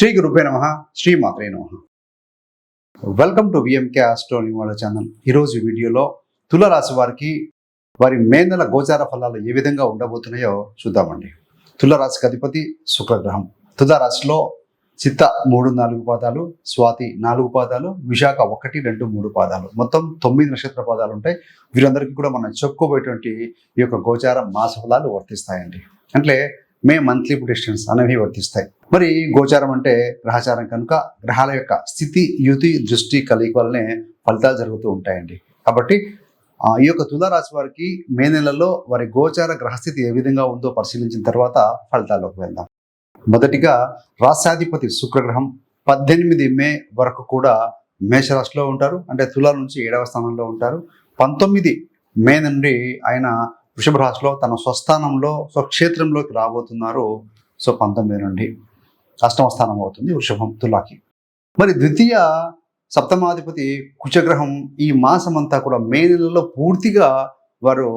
శ్రీ గురుపే నమ శ్రీ మాత్రే నమ. Welcome to VMK ఆస్ట్రోని వాళ్ళ ఛానల్ ఈరోజు వీడియోలో తులరాశి వారికి వారి మే నెల గోచార ఫలాలు ఏ విధంగా ఉండబోతున్నాయో చూద్దామండి. తులరాశికి అధిపతి శుక్రగ్రహం. తులారాశిలో చిత్త మూడు నాలుగు పాదాలు స్వాతి నాలుగు పాదాలు విశాఖ ఒకటి రెండు మూడు పాదాలు. మొత్తం తొమ్మిది నక్షత్ర పాదాలు ఉంటాయి. వీరందరికీ కూడా మనం చెప్పుకోబోయేటువంటి ఈ యొక్క గోచార మాస ఫలాలు వర్తిస్తాయండి. అంటే మే మంత్లీ పొటిషన్స్ అనేవి వర్తిస్తాయి. మరి గోచారం అంటే గ్రహచారం కనుక గ్రహాల యొక్క స్థితి యుతి దృష్టి కలిగి వల్లనే ఫలితాలు జరుగుతూ ఉంటాయండి. కాబట్టి ఈ యొక్క తులారాశి వారికి మే నెలలో వారి గోచార గ్రహస్థితి ఏ విధంగా ఉందో పరిశీలించిన తర్వాత ఫలితాల్లోకి వెళ్దాం. మొదటిగా రాష్ట్రాధిపతి శుక్రగ్రహం పద్దెనిమిది మే వరకు కూడా మేషరాశిలో ఉంటారు. అంటే తులా నుంచి ఏడవ స్థానంలో ఉంటారు. పంతొమ్మిది మే నుండి ఆయన వృషభ రాశిలో తన స్వస్థానంలో స్వక్షేత్రంలోకి రాబోతున్నారు. సో పంతొమ్మిది నుండి అష్టమ స్థానం అవుతుంది వృషభం తులాకి. మరి ద్వితీయ సప్తమాధిపతి కుచగ్రహం ఈ మాసం అంతా కూడా మే నెలలో పూర్తిగా వారు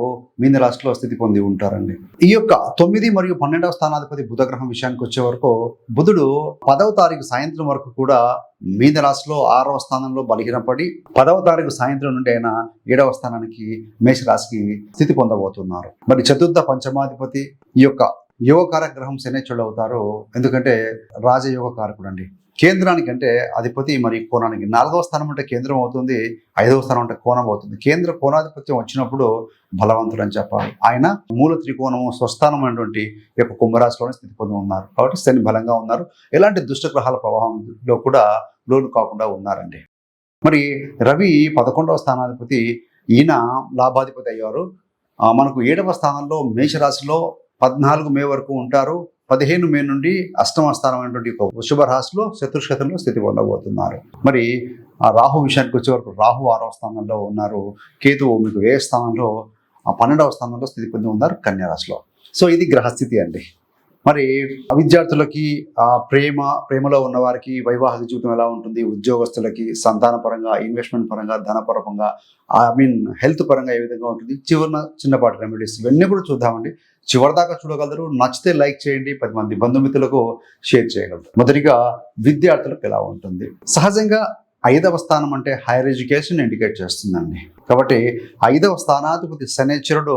మీన రాశిలో స్థితి పొంది ఉంటారండి. ఈ యొక్క తొమ్మిది మరియు పన్నెండవ స్థానాధిపతి బుధగ్రహం విషయానికి వచ్చే వరకు బుధుడు పదవ తారీఖు సాయంత్రం వరకు కూడా మీన రాశిలో ఆరవ స్థానంలో బలహీనపడి పదవ తారీఖు సాయంత్రం నుండి ఆయన ఏడవ స్థానానికి మేషరాశికి స్థితి పొందబోతున్నారు. మరి చతుర్థ పంచమాధిపతి ఈ యొక్క యువకార గ్రహం శనేశ్వరుడు అవుతారు. ఎందుకంటే రాజయోగ కారకుడు అండి కేంద్రానికి అంటే అధిపతి మరి కోణానికి నాలుగవ స్థానం అంటే కేంద్రం అవుతుంది ఐదవ స్థానం అంటే కోణం అవుతుంది. కేంద్ర కోణాధిపత్యం వచ్చినప్పుడు బలవంతుడు అని చెప్పాలి. ఆయన మూల త్రికోణము స్వస్థానం అనేటువంటి ఈ యొక్క కుంభరాశిలోనే స్థితి పొంది ఉన్నారు. కాబట్టి శని బలంగా ఉన్నారు. ఎలాంటి దుష్టగ్రహాల ప్రభావంలో కూడా లోను కాకుండా ఉన్నారండి. మరి రవి పదకొండవ స్థానాధిపతి ఈయన లాభాధిపతి అయ్యారు. మనకు ఏడవ స్థానంలో మేషరాశిలో పద్నాలుగు మే వరకు ఉంటారు. పదిహేను మే నుండి అష్టమ స్థానం అయినటువంటి ఒక వృషభ రాశిలో శత్రుక్షేత్రంలో స్థితి పొందబోతున్నారు. మరి ఆ రాహు విషయానికి వచ్చే వరకు రాహు ఆరవ స్థానంలో ఉన్నారు. కేతువు మీకు ఏ స్థానంలో ఆ పన్నెండవ స్థానంలో స్థితి పొంది ఉన్నారు కన్యారాశిలో సో ఇది గ్రహస్థితి అండి. మరి విద్యార్థులకి ఆ ప్రేమ ప్రేమలో ఉన్న వారికి వైవాహిక జీవితం ఎలా ఉంటుంది? ఉద్యోగస్తులకి సంతాన పరంగా ఇన్వెస్ట్మెంట్ పరంగా ధనపరంగా ఐ మీన్ హెల్త్ పరంగా ఏ విధంగా ఉంటుంది? చివరిన చిన్నపాటి రెమెడీస్ ఇవన్నీ కూడా చూద్దామండి. చివరిదాకా చూడగలరు. నచ్చితే లైక్ చేయండి. పది మంది బంధుమిత్రులకు షేర్ చేయగలరు. మొదటిగా విద్యార్థులకు ఎలా ఉంటుంది? సహజంగా ఐదవ స్థానం అంటే హైయర్ ఎడ్యుకేషన్ ఇండికేట్ చేస్తుందండి. కాబట్టి ఐదవ స్థానాధిపతి శనేశ్వరుడు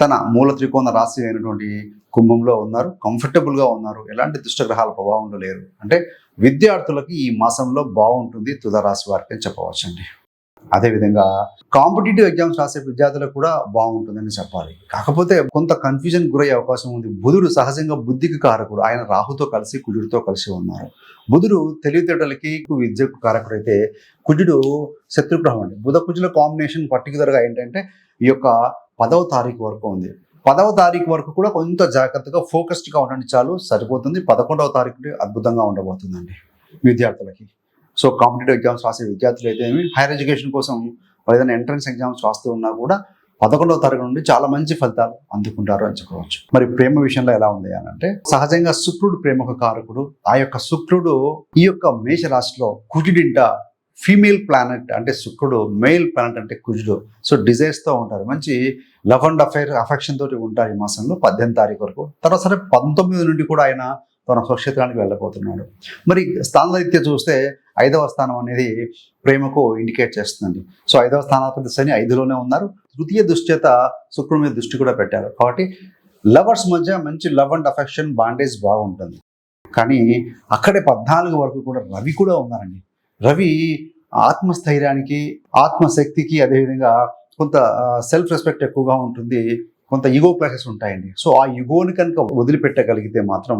తన మూల త్రికోణ రాశి అయినటువంటి కుంభంలో ఉన్నారు. కంఫర్టబుల్గా ఉన్నారు. ఎలాంటి దుష్టగ్రహాల ప్రభావంలో లేరు. అంటే విద్యార్థులకి ఈ మాసంలో బాగుంటుంది తులరాశి వారికి అని చెప్పవచ్చండి. అదేవిధంగా కాంపిటేటివ్ ఎగ్జామ్స్ రాసే విద్యార్థులకు కూడా బాగుంటుందని చెప్పాలి. కాకపోతే కొంత కన్ఫ్యూజన్ గురయ్యే అవకాశం ఉంది. బుధుడు సహజంగా బుద్ధికి కారకుడు. ఆయన రాహుతో కలిసి కుజుడితో కలిసి ఉన్నారు. బుధుడు తెలివితేటలకి విద్యకు కారకుడైతే కుజుడు శత్రుగ్రహం అండి. బుధ కుజుల కాంబినేషన్ పర్టికులర్గా ఏంటంటే ఈ యొక్క పదవ తారీఖు వరకు ఉంది. పదవ తారీఖు వరకు కూడా కొంత జాగ్రత్తగా ఫోకస్డ్గా ఉండండి చాలు సరిపోతుంది. పదకొండవ తారీఖు అద్భుతంగా ఉండబోతుందండి విద్యార్థులకి. సో కాంపిటేటివ్ ఎగ్జామ్స్ రాసే విద్యార్థులు అయితే ఏమి హైయర్ ఎడ్యుకేషన్ కోసం ఏదైనా ఎంట్రన్స్ ఎగ్జామ్స్ రాస్తూ ఉన్నా కూడా పదకొండవ తరగతి నుండి చాలా మంచి ఫలితాలు అందుకుంటారు అని చెప్పవచ్చు మరి ప్రేమ విషయంలో ఎలా ఉంది అని అంటే సహజంగా శుక్రుడు ప్రేమకు కారకుడు. ఆ యొక్క శుక్రుడు ఈ యొక్క మేష రాశిలో కుటిడింట ఫీమేల్ ప్లానెట్ అంటే శుక్రుడు మేల్ ప్లానెట్ అంటే కుజుడు. సో డిజైర్స్తో ఉంటారు. మంచి లవ్ అండ్ అఫైర్ అఫెక్షన్ తోటి ఉంటారు ఈ మాసంలో పద్దెనిమిది తారీఖు వరకు. తర్వాత సరే పంతొమ్మిది నుండి కూడా ఆయన తన స్వక్షేత్రానికి వెళ్ళబోతున్నాడు. మరి స్థానాధిత్య చూస్తే ఐదవ స్థానం అనేది ప్రేమకు ఇండికేట్ చేస్తుందండి. సో ఐదవ స్థానాధిపతి శని ఐదులోనే ఉన్నారు. తృతీయ దృష్ట్యత శుక్రుడి మీద దృష్టి కూడా పెట్టారు. కాబట్టి లవర్స్ మధ్య మంచి లవ్ అండ్ అఫెక్షన్ బాండేజ్ బాగుంటుంది. కానీ అక్కడే పద్నాలుగు వరకు కూడా రవి కూడా ఉన్నారండి. రవి ఆత్మస్థైర్యానికి ఆత్మశక్తికి అదేవిధంగా కొంత సెల్ఫ్ రెస్పెక్ట్ ఎక్కువగా ఉంటుంది కొంత ఈగో క్లాసెస్ ఉంటాయండి. సో ఆ ఈగోని కనుక వదిలిపెట్టగలిగితే మాత్రం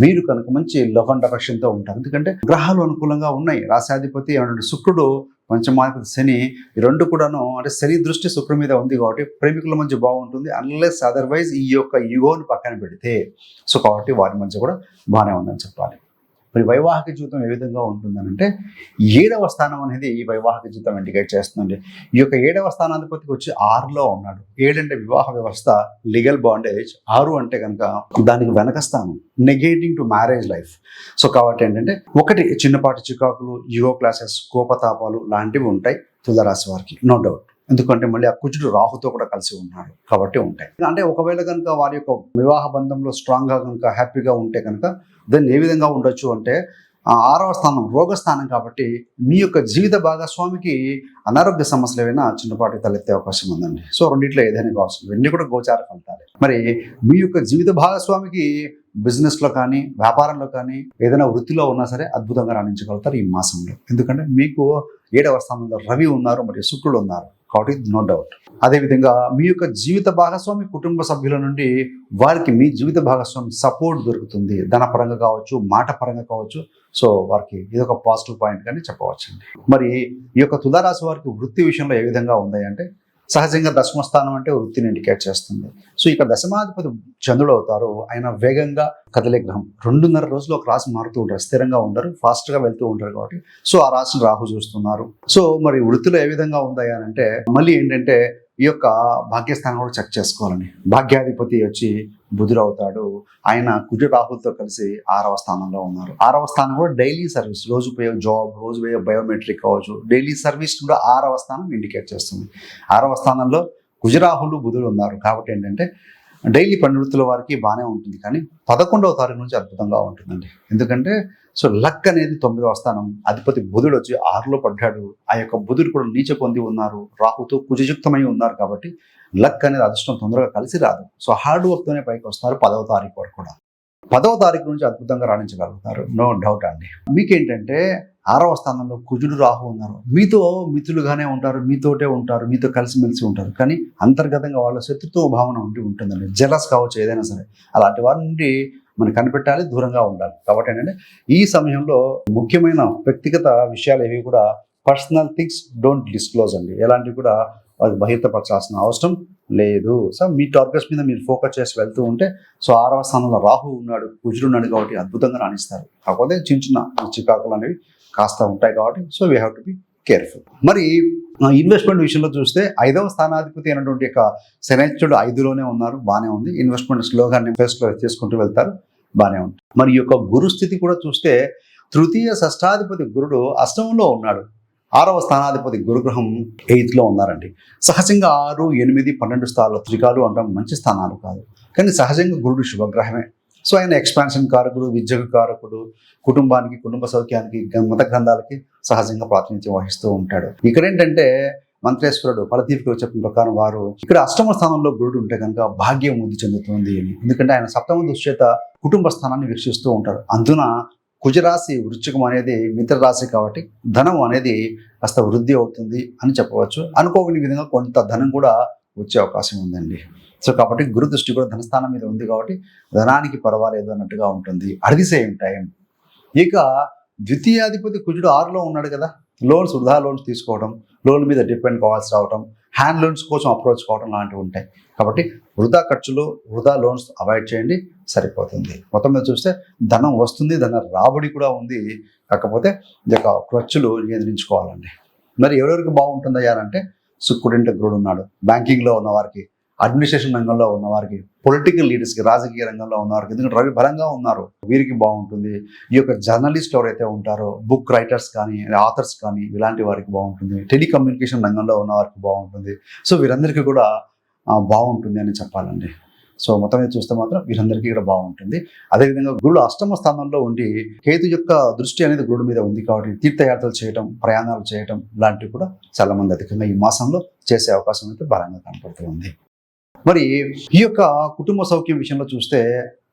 మీరు కనుక మంచి లవ్ అండ్ అఫెక్షన్తో ఉంటారు. ఎందుకంటే గ్రహాలు అనుకూలంగా ఉన్నాయి. రాశాధిపతి ఏమంటే శుక్రుడు పంచమాధిపతి శని ఈ రెండు కూడాను అంటే శని దృష్టి శుక్రుడి మీద ఉంది కాబట్టి ప్రేమికుల మధ్య బాగుంటుంది. అన్లెస్ అదర్వైజ్ ఈ యొక్క ఈగోని పక్కన పెడితే సో కాబట్టి వారి మధ్య కూడా బాగానే ఉందని చెప్పాలి. మరి వైవాహిక జీవితం ఏ విధంగా ఉంటుందనంటే ఏడవ స్థానం అనేది ఈ వైవాహిక జీవితం ఇండికేట్ చేస్తుంది ఈ యొక్క ఏడవ స్థానాధిపతికి వచ్చి ఆరులో ఉన్నాడు. ఏడంటే వివాహ వ్యవస్థ లీగల్ బాండేజ్ ఆరు అంటే కనుక దానికి వెనక స్థానం negating to marriage life so కాబట్టి ఏంటంటే ఒకటి చిన్నపాటి చికాకులు యుగో క్లాసెస్ కోపతాపాలు లాంటివి ఉంటాయి తులరాశి వారికి. నో డౌట్ ఎందుకంటే మళ్ళీ ఆ కుజుడు రాహుతో కూడా కలిసి ఉన్నాడు కాబట్టి ఉంటాయి. అంటే ఒకవేళ కనుక వారి యొక్క వివాహ బంధంలో స్ట్రాంగ్గా కనుక హ్యాపీగా ఉంటే కనుక దాన్ని ఏ విధంగా ఉండొచ్చు అంటే ఆరవ స్థానం రోగస్థానం కాబట్టి మీ యొక్క జీవిత భాగస్వామికి అనారోగ్య సమస్యలు ఏమైనా చిన్నపాటి తలెత్తే అవకాశం ఉందండి. సో రెండిట్లో ఏదైనా కావచ్చు. ఇవన్నీ కూడా గోచార ఫలితాలే. మరి మీ యొక్క జీవిత భాగస్వామికి బిజినెస్లో కానీ వ్యాపారంలో కానీ ఏదైనా వృత్తిలో ఉన్నా సరే అద్భుతంగా రాణించగలుగుతారు ఈ మాసంలో. ఎందుకంటే మీకు ఏడవ స్థానంలో రవి ఉన్నారు మరియు శుక్రుడు ఉన్నారు. కాబట్టి నో డౌట్ అదేవిధంగా మీ యొక్క జీవిత భాగస్వామి కుటుంబ సభ్యుల నుండి వారికి మీ జీవిత భాగస్వామి సపోర్ట్ దొరుకుతుంది. ధనపరంగా కావచ్చు మాట పరంగా కావచ్చు. సో వారికి ఇది ఒక పాజిటివ్ పాయింట్ కానీ చెప్పవచ్చండి. మరి ఈ యొక్క తులారాశి వారికి వృత్తి విషయంలో ఏ విధంగా ఉంది అంటే సహజంగా దశమ స్థానం అంటే వృత్తిని ఇండికేట్ చేస్తుంది. సో ఇక్కడ దశమాధిపతి చంద్రుడు అవుతారు. ఆయన వేగంగా కదలే గ్రహం. రెండున్నర రోజులు ఒక రాశి మారుతూ ఉంటారు. స్థిరంగా ఉండరు. ఫాస్ట్గా వెళ్తూ ఉంటారు కాబట్టి. సో ఆ రాశిని రాహు చూస్తున్నారు. సో మరి వృత్తిలో ఏ విధంగా ఉందా అని అంటే మళ్ళీ ఏంటంటే ఈ యొక్క భాగ్యస్థానం కూడా చెక్ చేసుకోవాలని. భాగ్యాధిపతి వచ్చి బుధుడు అవుతాడు. ఆయన కుజ రాహుల్తో కలిసి ఆరవ స్థానంలో ఉన్నారు. ఆరవ స్థానం కూడా డైలీ సర్వీస్ రోజు పోయే జాబ్ రోజు పోయే బయోమెట్రిక్ కావచ్చు. డైలీ సర్వీస్ కూడా ఆరవ స్థానం ఇండికేట్ చేస్తుంది. ఆరవ స్థానంలో కుజరాహులు బుధుడు ఉన్నారు. కాబట్టి ఏంటంటే డైలీ పండితుల వారికి బాగానే ఉంటుంది కానీ పదకొండవ తారీఖు నుంచి అద్భుతంగా ఉంటుందండి. ఎందుకంటే సో లక్ అనేది తొమ్మిదవ స్థానం అధిపతి బుధుడు వచ్చి ఆరులో పడ్డాడు ఆ యొక్క బుధుడు కూడా నీచ పొంది ఉన్నారు రాహుతో కుజయుక్తమై ఉన్నారు కాబట్టి లక్ అనేది అదృష్టం తొందరగా కలిసి రాదు. సో హార్డ్ వర్క్తోనే పైకి వస్తారు పదవ తారీఖు వరకు కూడా. పదవ తారీఖు నుంచి అద్భుతంగా రాణించగలుగుతారు నో డౌట్ అండి. మీకేంటంటే ఆరవ స్థానంలో కుజుడు రాహు ఉన్నారు. మీతో మిత్రులుగానే ఉంటారు మీతోటే ఉంటారు మీతో కలిసిమెలిసి ఉంటారు. కానీ అంతర్గతంగా వాళ్ళ శత్రుత్వ భావన ఉండి ఉంటుందండి. జలస్ కావచ్చు ఏదైనా సరే. అలాంటి వారి నుండి మనం కనిపెట్టాలి దూరంగా ఉండాలి. కాబట్టి ఏంటంటే ఈ సమయంలో ముఖ్యమైన వ్యక్తిగత విషయాలు ఏవి కూడా పర్సనల్ థింగ్స్ డోంట్ డిస్క్లోజ్ అండి. ఎలాంటివి కూడా అది బహిర్తపరచాల్సిన అవసరం లేదు. సో మీ టార్గెట్స్ మీద మీరు ఫోకస్ చేసి వెళ్తూ ఉంటే సో ఆరవ స్థానంలో రాహు ఉన్నాడు కుజుడు ఉన్నాడు కాబట్టి అద్భుతంగా రాణిస్తారు. కాకపోతే చిన్న చిన్న చికాకులు అనేవి కాస్త ఉంటాయి కాబట్టి so we have to be careful మరి ఇన్వెస్ట్మెంట్ విషయంలో చూస్తే ఐదవ స్థానాధిపతి అయినటువంటి యొక్క శనిచుడు ఐదులోనే ఉన్నారు బాగానే ఉంది. ఇన్వెస్ట్మెంట్ స్లోగా ఇన్వెస్ట్లో చేసుకుంటూ వెళ్తారు బాగానే ఉంది. మరి ఈ యొక్క గురు స్థితి కూడా చూస్తే తృతీయ షష్టాధిపతి గురుడు అష్టమంలో ఉన్నాడు. ఆరవ స్థానాధిపతి గురుగ్రహం ఎయిత్లో ఉన్నారండి. సహజంగా ఆరు ఎనిమిది పన్నెండు స్థానాలు త్రికాలు అనడం మంచి స్థానాలు కాదు. కానీ సహజంగా గురుడు శుభగ్రహమే. సో ఆయన ఎక్స్పాన్షన్ కారకుడు విద్యకు కారకుడు కుటుంబానికి కుటుంబ సౌఖ్యానికి గ- మత గ్రంథాలకి సహజంగా ప్రాతినిధ్యం వహిస్తూ ఉంటాడు. ఇక్కడ ఏంటంటే మంత్రేశ్వరుడు ఫలతీపిలో చెప్పిన ప్రకారం వారు ఇక్కడ అష్టమ స్థానంలో గురుడు ఉంటే కనుక భాగ్యం వృద్ధి చెందుతుంది అని. ఎందుకంటే ఆయన సప్తమ దుశ్చేత కుటుంబ స్థానాన్ని వీక్షిస్తూ ఉంటారు అందున కుజరాశి వృశ్చికం అనేది మిత్రరాశి కాబట్టి ధనం అనేది కాస్త వృద్ధి అవుతుంది అని చెప్పవచ్చు. అనుకోని విధంగా కొంత ధనం కూడా వచ్చే అవకాశం ఉందండి. సో కాబట్టి గురు దృష్టి కూడా ధనస్థానం మీద ఉంది కాబట్టి ధనానికి పర్వాలేదు అన్నట్టుగా ఉంటుంది. At the same time. ఇక ద్వితీయాధిపతి కుజుడు ఆరులో ఉన్నాడు కదా. లోన్స్ వృధా లోన్స్ తీసుకోవడం లోన్ మీద డిపెండ్ కావాల్సి రావడం హ్యాండ్ లోన్స్ కోసం అప్రోచ్ కావడం లాంటివి ఉంటాయి. కాబట్టి వృధా ఖర్చులు వృధా లోన్స్ అవాయిడ్ చేయండి సరిపోతుంది. మొత్తం మీద చూస్తే ధనం వస్తుంది ధన రాబడి కూడా ఉంది. కాకపోతే ఈ యొక్క ఖర్చులు నియంత్రించుకోవాలండి. మరి ఎవరెవరికి బాగుంటుందయ్యా అంటే శుక్రుడింటి ఉన్నాడు. బ్యాంకింగ్లో ఉన్నవారికి అడ్మినిస్ట్రేషన్ రంగంలో ఉన్నవారికి పొలిటికల్ లీడర్స్కి రాజకీయ రంగంలో ఉన్నవారికి ఎందుకంటే రవి బలంగా ఉన్నారు. వీరికి బాగుంటుంది. ఈ యొక్క జర్నలిస్ట్ ఎవరైతే ఉంటారో బుక్ రైటర్స్ కానీ ఆథర్స్ కానీ ఇలాంటి వారికి బాగుంటుంది. టెలికమ్యూనికేషన్ రంగంలో ఉన్న వారికి బాగుంటుంది. సో వీరందరికీ కూడా బాగుంటుంది అని చెప్పాలండి. సో మొత్తం మీద చూస్తే మాత్రం వీరందరికీ కూడా బాగుంటుంది. అదేవిధంగా గురుడు అష్టమ స్థానంలో ఉండి కేతు యొక్క దృష్టి అనేది గురుడు మీద ఉంది కాబట్టి తీర్థయాత్రలు చేయటం ప్రయాణాలు చేయటం లాంటివి కూడా చాలా మంది అధికంగా ఈ మాసంలో చేసే అవకాశం అయితే బలంగా కనపడుతుంది. మరి ఈ యొక్క కుటుంబ సౌఖ్యం విషయంలో చూస్తే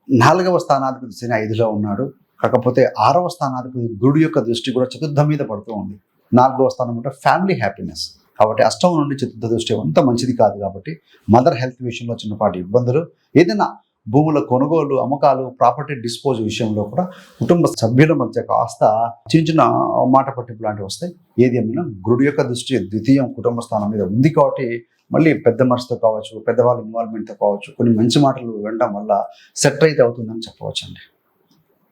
నాలుగవ స్థానాధిపతి శని ఐదులో ఉన్నాడు. కాకపోతే ఆరవ స్థానాధిపతి గురుడు యొక్క దృష్టి కూడా చతుర్థ మీద పడుతూ ఉంది. నాలుగవ స్థానం అంటే ఫ్యామిలీ హ్యాపీనెస్ కాబట్టి అష్టం నుండి చతుర్థ దృష్టి అంత మంచిది కాదు కాబట్టి మదర్ హెల్త్ విషయంలో చిన్నపాటి ఇబ్బందులు. ఏదైనా భూముల కొనుగోలు అమ్మకాలు ప్రాపర్టీ డిస్పోజ్ విషయంలో కూడా కుటుంబ సభ్యుల మధ్య కాస్త చిన్న చిన్న మాట పట్టింపు లాంటివి వస్తాయి. ఏది ఏమైనా గురుడు యొక్క దృష్టి ద్వితీయం కుటుంబ స్థానం మీద ఉంది కాబట్టి మళ్ళీ పెద్ద మనసుతో కావచ్చు పెద్దవాళ్ళ ఇన్వాల్వ్మెంట్తో కావచ్చు కొన్ని మంచి మాటలు వినడం వల్ల సెట్ అయితే అవుతుందని చెప్పవచ్చు అండి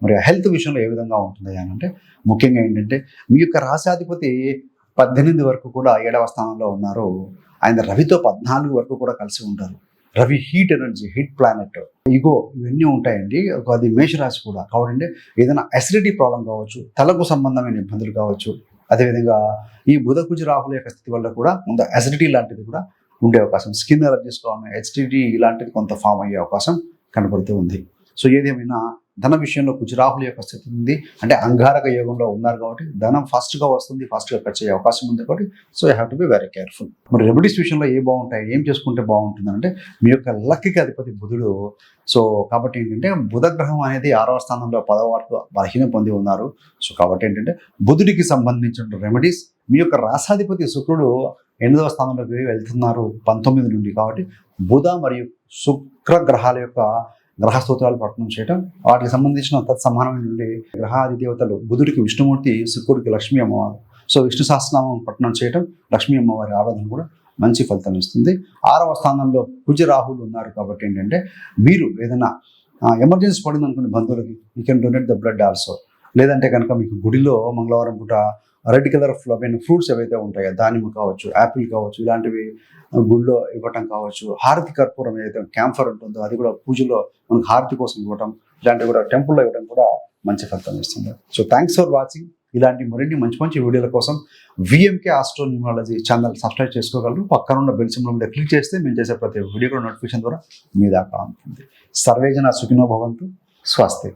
మరి హెల్త్ విషయంలో ఏ విధంగా ఉంటుంది అని అంటే ముఖ్యంగా ఏంటంటే మీ యొక్క రాశాధిపతి పద్దెనిమిది వరకు కూడా ఏడవ స్థానంలో ఉన్నారు. ఆయన రవితో పద్నాలుగు వరకు కూడా కలిసి ఉంటారు. Ravi heat energy heat planet ego ఇవన్నీ ఉంటాయండి. ఒక అది మేషరాశి కూడా. కాబట్టి ఏదైనా అసిడిటీ ప్రాబ్లం కావచ్చు తలకు సంబంధమైన ఇబ్బందులు కావచ్చు అదేవిధంగా ఈ బుధకుజ రాహుల యొక్క స్థితి వల్ల కూడా కొంత అసిడిటీ లాంటిది కూడా ఉండే అవకాశం. స్కిన్ ఎలర్జీస్ కావాలి హెచ్డిటీ ఇలాంటిది కొంత ఫామ్ అయ్యే అవకాశం కనబడుతూ ఉంది. సో ఏదేమైనా ధన విషయంలో కుజరాహుల యొక్క స్థితి ఉంది. అంటే అంగారక యోగంలో ఉన్నారు కాబట్టి ధనం ఫాస్ట్గా వస్తుంది ఫాస్ట్గా ఖర్చు అయ్యే అవకాశం ఉంది కాబట్టి so you have to be very careful మరి రెమెడీస్ విషయంలో ఏ బాగుంటాయి ఏం చేసుకుంటే బాగుంటుంది అంటే మీ యొక్క లక్కి అధిపతి బుధుడు. సో కాబట్టి ఏంటంటే బుధ గ్రహం అనేది ఆరవ స్థానంలో పదవ వరకు బలహీన పొంది ఉన్నారు. సో కాబట్టి ఏంటంటే బుధుడికి సంబంధించిన రెమెడీస్ మీ యొక్క రాసాధిపతి శుక్రుడు ఎనిమిదవ స్థానంలోకి వెళ్తున్నారు పంతొమ్మిది నుండి. కాబట్టి బుధ మరియు శుక్ర గ్రహాల యొక్క గ్రహ స్తోత్రాలు పఠనం చేయటం వాటికి సంబంధించిన తత్సమానమైన నుండి గ్రహాది దేవతలు బుధుడికి విష్ణుమూర్తి శుక్రుడికి లక్ష్మీ అమ్మవారు. సో విష్ణు సహస్రనామం పఠనం చేయటం లక్ష్మీ అమ్మవారి ఆరాధన కూడా మంచి ఫలితం ఇస్తుంది. ఆరవ స్థానంలో కుజ రాహులు ఉన్నారు కాబట్టి ఏంటంటే మీరు ఏదైనా ఎమర్జెన్సీ పడింది అనుకున్న బంధువులకి you can donate the blood also లేదంటే కనుక మీకు గుడిలో మంగళవారం పూట రెడ్ కలర్ ఫ్లవైన ఫ్రూట్స్ ఏవైతే ఉంటాయో దానిమ్మ కావచ్చు యాపిల్ కావచ్చు ఇలాంటివి గుళ్ళో ఇవ్వటం కావచ్చు. హారతి కర్పూరం ఏదైతే క్యాంఫర్ ఉంటుందో అది కూడా పూజలో మనకు హారతి కోసం ఇవ్వటం ఇలాంటివి కూడా టెంపుల్లో ఇవ్వడం కూడా మంచి ఫలితం ఇస్తుంది. సో థ్యాంక్స్ ఫర్ వాచింగ్ ఇలాంటి మరిన్ని మంచి మంచి వీడియోల కోసం VMK astro numerology channel subscribe చేసుకోగలరు. పక్కన ఉన్న బెల్ సింబల్ మీద క్లిక్ చేస్తే మేము చేసే ప్రతి వీడియో కూడా నోటిఫికేషన్ ద్వారా మీ దాకా అందుతుంది సర్వేజన సుఖినో భవంతు. స్వస్తి.